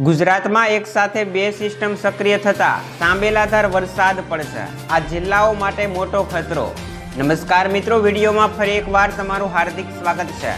ગુજરાતમાં એક સાથે બે સિસ્ટમ સક્રિય થતા સાંબેલાધાર વરસાદ પડશે. આ જિલ્લાઓ માટે મોટો ખતરો. નમસ્કાર મિત્રો, વિડીયોમાં ફરી એકવાર તમારું હાર્દિક સ્વાગત છે.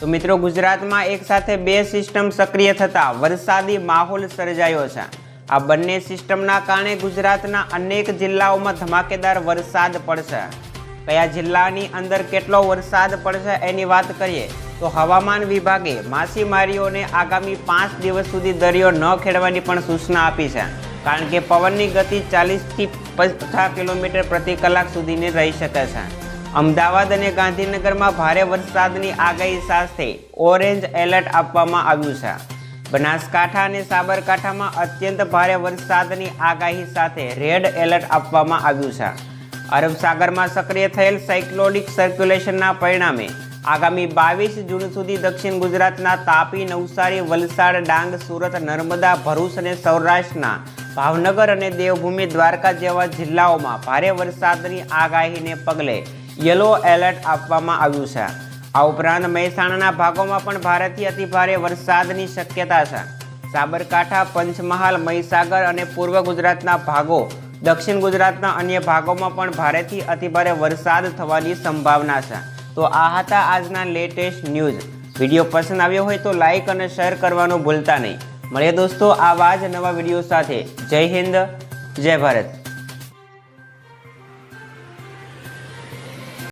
તો મિત્રો, ગુજરાતમાં એક સાથે બે સિસ્ટમ સક્રિય થતા વરસાદી માહોલ સર્જાયો છે. આ બંને સિસ્ટમના કારણે ગુજરાતના અનેક જિલ્લાઓમાં ધમાકેદાર વરસાદ પડશે. કયા જિલ્લાની અંદર કેટલો વરસાદ પડશે એની વાત કરીએ, તો હવામાન વિભાગે માછીમારીઓને આગામી પાંચ દિવસ સુધી દરિયો ન ખેડવાની પણ સૂચના આપી છે. કારણ કે પવનની ગતિ ચાલીસથી પચાસ કિલોમીટર પ્રતિ કલાક સુધીની રહી શકે છે. અમદાવાદ અને ગાંધીનગરમાં ભારે વરસાદની આગાહી સાથે ઓરેન્જ એલર્ટ આપવામાં આવ્યું છે. બનાસકાંઠા અને સાબરકાંઠામાં અત્યંત ભારે વરસાદની આગાહી સાથે રેડ એલર્ટ આપવામાં આવ્યું છે. અરબ સાગરમાં સક્રિય થયેલ સાયક્લોનિક સર્ક્યુલેશનના પરિણામે આગામી બાવીસ જૂન સુધી દક્ષિણ ગુજરાતના તાપી, નવસારી, વલસાડ, ડાંગ, સુરત, નર્મદા, ભરૂચ અને સૌરાષ્ટ્રના ભાવનગર અને દેવભૂમિ, દ્વારકા જેવા જિલ્લાઓમાં ભારે વરસાદની આગાહીને પગલે યલો એલર્ટ આપવામાં આવ્યું છે. આ ઉપરાંત મહેસાણાના ભાગોમાં પણ ભારેથી અતિભારે વરસાદની શક્યતા છે. સાબરકાંઠા, પંચમહાલ, મહીસાગર અને પૂર્વ ગુજરાતના ભાગો દક્ષિણ ગુજરાતના અન્ય ભાગોમાં પણ ભારેથી અતિભારે વરસાદ થવાની સંભાવના છે. તો આ હતા આજના લેટેસ્ટ ન્યૂઝ. વીડિયો પસંદ આવ્યો હોય તો લાઈક અને શેર કરવાનું ભૂલતા નહીં. મળીએ દોસ્તો આવા જ નવા વીડિયો સાથે. જય હિન્દ, જય ભારત.